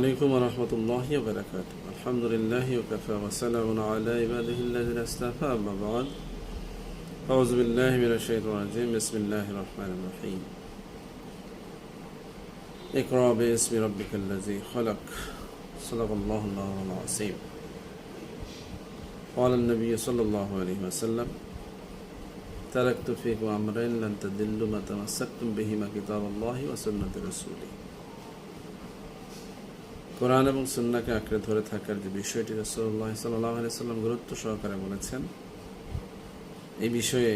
عليكم ورحمة الله وبركاته. الحمد لله وكفى وسلام على عباده الذين اصطفى أما بعد. أعوذ بالله من الشيطان الرجيم. بسم الله الرحمن الرحيم. اقرأ باسم ربك الذي خلق. صدق الله الله العظيم. قال النبي صلى الله عليه وسلم تركت فيكم أمرين لن تدلوا ما تمسكتم بهما كتاب الله وسنة رسوله. কোরআন এবং সুন্নাকে আঁকড়ে ধরে থাকার যে বিষয়টি রসল্লাহ সাল্লাহ সাল্লাম গুরুত্ব সহকারে বলেছেন, এই বিষয়ে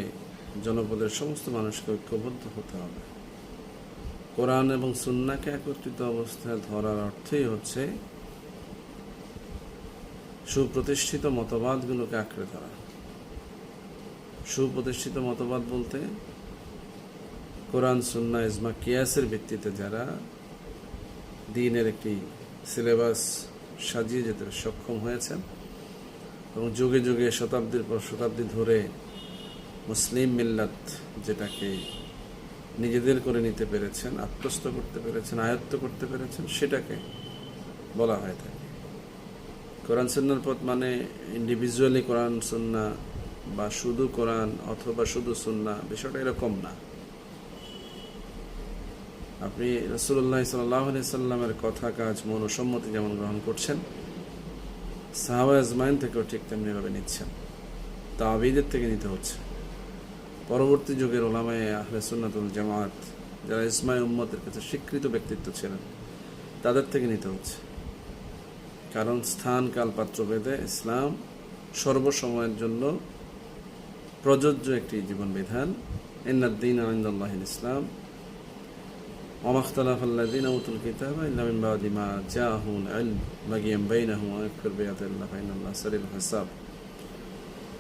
জনপদের সমস্ত মানুষকে ঐক্যবদ্ধ হতে হবে। কোরআন এবং সুন্নাকে একত্রিত অবস্থায় ধরার অর্থই হচ্ছে সুপ্রতিষ্ঠিত মতবাদগুলোকে আঁকড়ে ধরা। সুপ্রতিষ্ঠিত মতবাদ বলতে কোরআন সুন্না ইজমা, কিয়াসের ভিত্তিতে যারা দিনের একটি সিলেবাস সাজিয়ে যেতে সক্ষম হয়েছেন এবং যুগে যুগে শতাব্দীর পর শতাব্দী ধরে মুসলিম মিল্লাত যেটাকে নিজেদের করে নিতে পেরেছেন, আত্মস্থ করতে পেরেছেন, আয়ত্ত করতে পেরেছেন, সেটাকে বলা হয়ে থাকে। কোরআন সুন্নার পথ মানে ইন্ডিভিজুয়ালি কোরআন সুন্না বা শুধু কোরআন অথবা শুধু সুন্না, বিষয়টা এরকম না। আপনি রসুল্লাহ সাল্লাহ সাল্লামের কথা, কাজ মনোসম্মতি যেমন গ্রহণ করছেন সাহাবা আজমাইন থেকেও ঠিক তেমনিভাবে নিচ্ছেন। তাবিদের থেকে নিতে হচ্ছে। পরবর্তী যুগের ওলামায় আহলে সুন্নাতুল জামাত যারা ইসমাই উম্মতের কাছে স্বীকৃত ব্যক্তিত্ব ছিলেন, তাদের থেকে নিতে হচ্ছে। কারণ স্থান কাল পাত্র ভেদে ইসলাম সর্বসময়ের জন্য প্রযোজ্য একটি জীবন বিধান ইন্নাদ্দিন আইন্দাল্লাহ ইসলাম وما اختلف الذين اوتوا الكتاب الا من بعد ما جاءهم العلم بغيا بينهم ويكفر بآيات الله فإن الله سريع الحساب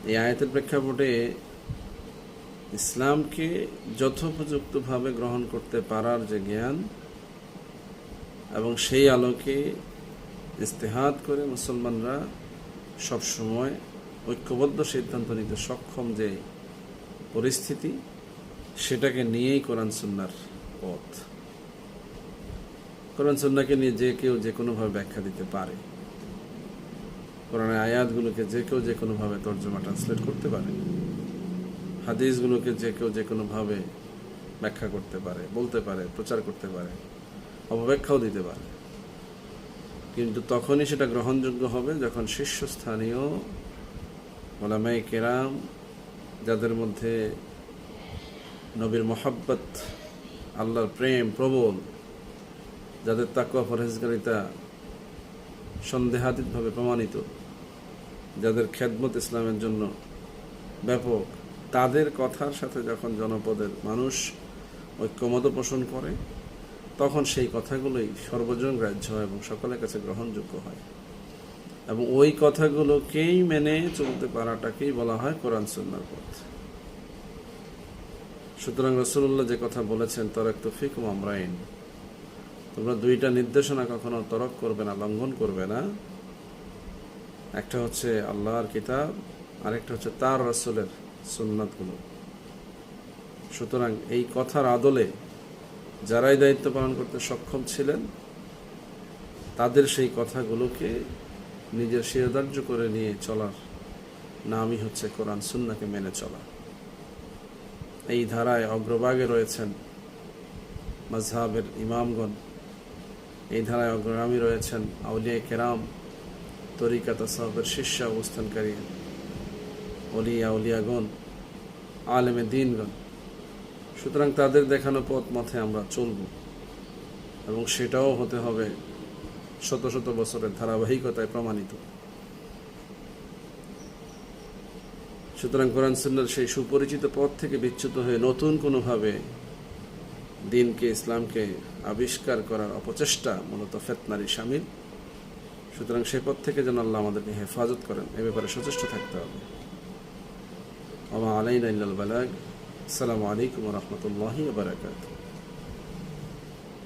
এই আয়াতের প্রেক্ষাপটে ইসলামকে যথোপযুক্তভাবে গ্রহণ করতে পারার যে জ্ঞান এবং সেই আলোকে ইস্তেহাদ করে মুসলমানরা সবসময় ঐক্যবদ্ধ সিদ্ধান্ত নিতে সক্ষম যে পরিস্থিতি সেটাকে নিয়েই কোরআন সুন্নার পথ কোরআন সন্নাকে নিয়ে যে কেউ যে কোনোভাবে ব্যাখ্যা দিতে পারে। কোরআনের আয়াতগুলোকে যে কেউ যে কোনোভাবে তর্জমা ট্রান্সলেট করতে পারে। হাদিসগুলোকে যে কেউ যে কোনোভাবে ব্যাখ্যা করতে পারে, বলতে পারে, প্রচার করতে পারে, অপব্যাখ্যাও দিতে পারে। কিন্তু তখনই সেটা গ্রহণযোগ্য হবে যখন শীর্ষস্থানীয় ওলামাই কেরাম, যাদের মধ্যে নবীর মোহাব্বত, আল্লাহর প্রেম প্রবল যাদের তাকুয়া ফরহেজগারিতা সন্দেহাতীতভাবে প্রমাণিত, যাদের খেদমত ইসলামের জন্য ব্যাপক, তাদের কথার সাথে যখন জনপদের মানুষ ঐক্যমত পোষণ করে, তখন সেই কথাগুলোই সর্বজন গ্রাহ্য হয় এবং সকলের কাছে গ্রহণযোগ্য হয়। এবং ওই কথাগুলোকেই মেনে চলতে পারাটাকেই বলা হয় কোরআন সন্ন্যার পথ। সুতরাং রসুল্লাহ যে কথা বলেছেন, তরাক তফিক আমরাইন। তোমরা দুইটা নির্দেশনা কখনো তরক করবে না, লঙ্ঘন করবে না। একটা হচ্ছে আল্লাহর কিতাব, আরেকটা হচ্ছে তার রসুলের সুন্নাতগুলো। সুতরাং এই কথার আদলে যারাই দায়িত্ব পালন করতে সক্ষম ছিলেন, তাদের সেই কথাগুলোকে নিজের শিরদার্য করে নিয়ে চলার নামই হচ্ছে কোরআন সুন্নাকে মেনে চলা। এই ধারায় অগ্রভাগে রয়েছেন মাজহাবের ইমামগণ এই ধারায় অগ্রগামী রয়েছেন আউলিয়া কেরাম তরিকা তাসাহের শীর্ষে অবস্থানকারী অলিয়া উলিয়াগণ আলেমে দিনগণ। সুতরাং তাদের দেখানো পথ মতে আমরা চলব এবং সেটাও হতে হবে শত শত বছরের ধারাবাহিকতায় প্রমাণিত। সুতরাং কোরআন সুন্নার সেই সুপরিচিত পথ থেকে বিচ্যুত হয়ে নতুন কোনোভাবে দিনকে ইসলামকে আবিষ্কার করার অপচেষ্টা মূলত ফেতনারি সামিল। সুতরাং সে পথ থেকে যেন আল্লাহ আমাদেরকে হেফাজত করেন, এ ব্যাপারে সচেষ্ট থাকতে হবে। আমা আলাইন বালাগ। আসসালামু আলাইকুম রহমতুল্লাহি বারাকাতুহ।